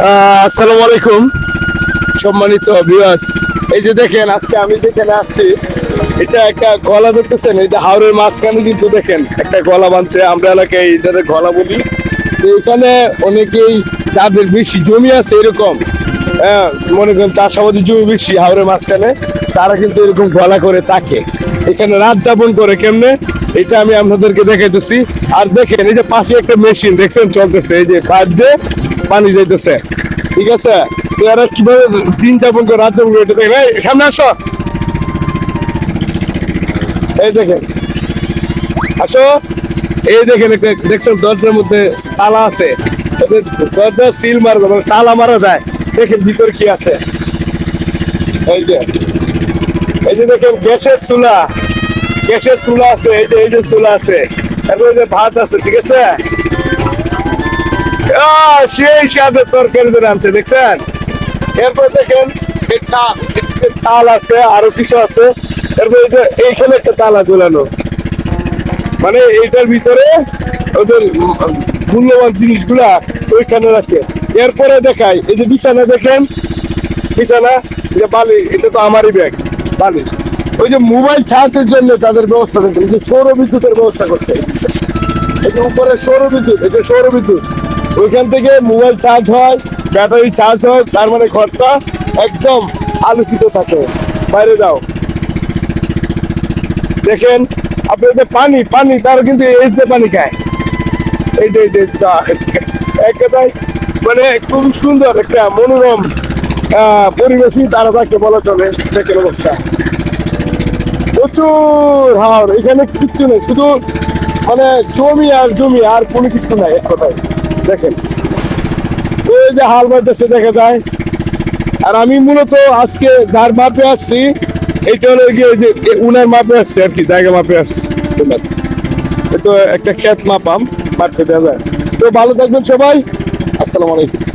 আসসালামু আলাইকুম, সম্মানিত ভিউয়ার্স এই যে দেখেন, আজকে আমি যেখানে আসছি এটা একটা গলা দেখতেছেন এই যে হাওড়ের মাঝখানে কিন্তু দেখেন, একটা গলা বানছে আমরা এলাকায় এটাকে গলা বলি। তো এখানে অনেকেই যাদের বেশি জমি আছে এরকম। হ্যাঁ মনে করেন চাষাবাদের জমি বেশি হাওড়ের মাঝখানে, তারা কিন্তু এরকম গলা করে থাকে। এখানে রাত যাপন করে কেমনে? এটা আমি আপনাদেরকে দেখাইতেছি। আর দেখেন, এই যে পাশে একটা মেশিন, দেখছেন? চলতেছে। এই যে পাইপ দিয়ে পানি যাইতেছে। ঠিক আছে? এরা কীভাবে দিন যাপন করে রাত যাপন করে এটা দেখেন সামনে আসো। এই দেখেন আসো। এই দেখেন দেখছেন দরজার মধ্যে তালা আছে। দরজা সিল মারবে মানে তালা মারা যায়। দেখেন ভিতর কি আছে। এই যে। এই যে দেখেন গ্যাসের চুলা। গ্যাসের চুলা আছে, এই যে এই যে চুলা আছে। তারপরে যে ভাত আছে, ঠিক আছে? সেই স্বাদের তরকারি ধরে আনছে দেখছেন? এরপর দেখেন তাল আছে, আরও কিছু আছে। এরপর এই এইখানে একটা তালা ঝুলানো। মানে এইটার ভিতরে ওদের মূল্যবান জিনিসগুলা ওইখানে রাখে। এরপরে দেখাই, এই যে বিছানা দেখেন। বিছানা যে বালি, এটা তো আমারই ব্যাগ বালি। ওই যে মোবাইল চার্জের জন্য তাদের ব্যবস্থা করছে যে সৌর বিদ্যুতের ব্যবস্থা করছে। এই যে উপরে সৌর বিদ্যুৎ এই যে সৌর বিদ্যুৎ ওইখান থেকে মোবাইল চার্জ হয় ব্যাটারি চার্জ হয়, তার মানে ঘরটা একদম আলোকিত থাকে। বাইরে যাও। দেখেন, আপনাদের পানি পানি তারা কিন্তু এই যে পানি খায়। এই যে এই যে চা মানে খুব সুন্দর একটা মনোরম পরিবেশই তারা তাকে বলা চলে, দেখেন অবস্থা। প্রচুর হাওড় এখানে কিচ্ছু নেই, শুধু মানে জমি আর জমি, আর কোনো কিছু নাই এক কথায়। দেখেন। ওই যে হাল বাজতেছে দেখা যায়। আর আমি মূলত আজকে যার মাপে আসছি, এটা হলো গিয়ে যে উনার মাপে আসছে আর কি, জায়গা মাপে আসছে। তো একটা খ্যাত মাপাম মারতে দেওয়া যায়। তো ভালো থাকবেন সবাই। আসসালামু আলাইকুম।